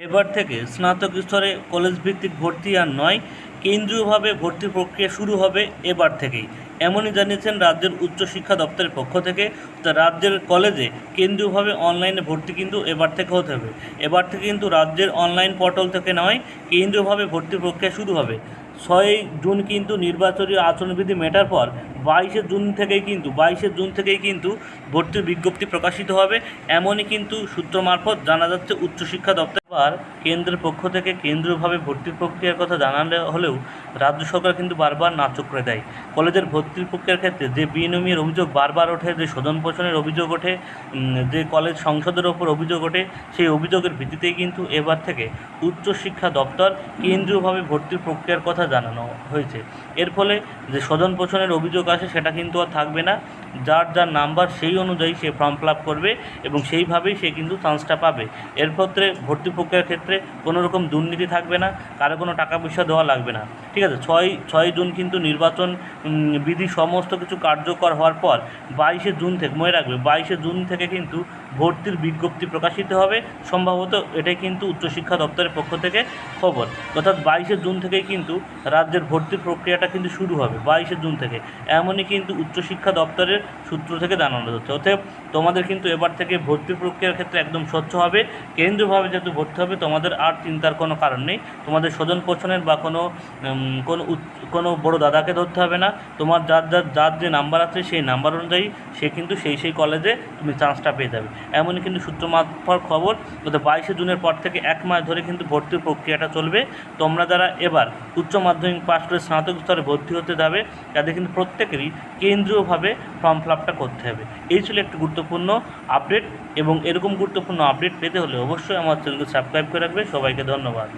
এবার থেকে স্নাতক স্তরে কলেজ ভিত্তিক ভর্তি আর নয়, কেন্দ্রীয়ভাবে ভর্তি প্রক্রিয়া শুরু হবে এবার থেকেই। এমনই জানিয়েছেন রাজ্যের উচ্চশিক্ষা দপ্তরের পক্ষ থেকে। রাজ্যের কলেজে কেন্দ্রীয়ভাবে অনলাইনে ভর্তি কিন্তু এবার থেকে হতে হবে। এবার থেকে কিন্তু রাজ্যের অনলাইন পোর্টাল থেকে নয়, কেন্দ্রীয়ভাবে ভর্তি প্রক্রিয়া শুরু হবে। ছয় জুন কিন্তু নির্বাচনী আচরণবিধি মেটার পর বাইশে জুন থেকেই কিন্তু, বাইশে জুন থেকেই কিন্তু ভর্তির বিজ্ঞপ্তি প্রকাশিত হবে। এমনই কিন্তু সূত্র মারফত জানা যাচ্ছে উচ্চশিক্ষা দপ্তর আবার কেন্দ্রের পক্ষ থেকে কেন্দ্রীয়ভাবে ভর্তির প্রক্রিয়ার কথা জানালে হলেও রাজ্য সরকার কিন্তু বারবার নাচক করে দেয়। কলেজের ভর্তির প্রক্রিয়ার ক্ষেত্রে যে বিনিয়মের অভিযোগ বারবার ওঠে, যে স্বজন পোষণের অভিযোগ ওঠে যে কলেজ সংসদের ওপর অভিযোগ ওঠে, সেই অভিযোগের ভিত্তিতেই কিন্তু এবার থেকে উচ্চশিক্ষা দপ্তর কেন্দ্রীয়ভাবে ভর্তির প্রক্রিয়ার কথা জানানো হয়েছে। এর ফলে যে স্বজন পোষণের অভিযোগ আসে, সেটা কিন্তু আর থাকবে না। যার যার নাম্বার সেই অনুযায়ী সে ফর্ম ফিল করবে এবং সেইভাবেই সে কিন্তু চান্সটা পাবে। এর ক্ষেত্রে ভর্তি প্রক্রিয়ার ক্ষেত্রে কোনো রকম দুর্নীতি থাকবে না, কারও কোনো টাকা পয়সা দেওয়া লাগবে না। ঠিক আছে? ছয় ছয় জুন কিন্তু নির্বাচন বিধি সমস্ত কিছু কার্যকর হওয়ার পর বাইশে জুন থেকে, মনে রাখবে, বাইশে জুন থেকে কিন্তু ভর্তির বিজ্ঞপ্তি প্রকাশিত হবে। সম্ভবত এটাই কিন্তু উচ্চশিক্ষা দপ্তরের পক্ষ থেকে খবর। অর্থাৎ বাইশে জুন থেকেই কিন্তু রাজ্যের ভর্তির প্রক্রিয়াটা কিন্তু শুরু হবে, বাইশে জুন থেকে। এমনই কিন্তু উচ্চশিক্ষা দপ্তরের সূত্র থেকে জানানো যাচ্ছে। অতএব তোমাদের কিন্তু এবার থেকে ভর্তি প্রক্রিয়ার ক্ষেত্রে একদম স্বচ্ছ হবে। কেন্দ্রীয়ভাবে যেহেতু ভর্তি হবে, তোমাদের আর চিন্তার কোনো কারণ নেই। তোমাদের স্বজন পোষণের বা কোনো কোনো কোনো বড় দাদাকে ধরতে হবে না। তোমার যার যার যার যে নাম্বার আছে সেই নাম্বার অনুযায়ী সে কিন্তু সেই সেই কলেজে তুমি চান্সটা পেয়ে যাবে। এমনই কিন্তু সূত্র মারফত খবর, গত বাইশে জুনের পর থেকে এক মাস ধরে কিন্তু ভর্তির প্রক্রিয়াটা চলবে। তোমরা যারা এবার উচ্চ মাধ্যমিক পাশ করে স্নাতক স্তরে ভর্তি হতে যাবে, তাদের কিন্তু প্রত্যেকেরই কেন্দ্রীয়ভাবে ফর্ম ফিল আপটা করতে হবে। এই ছিল একটি গুরুত্বপূর্ণ আপডেট এবং এরকম গুরুত্বপূর্ণ আপডেট পেতে হলে অবশ্যই আমার চ্যানেলকে সাবস্ক্রাইব করে রাখবে। সবাইকে ধন্যবাদ।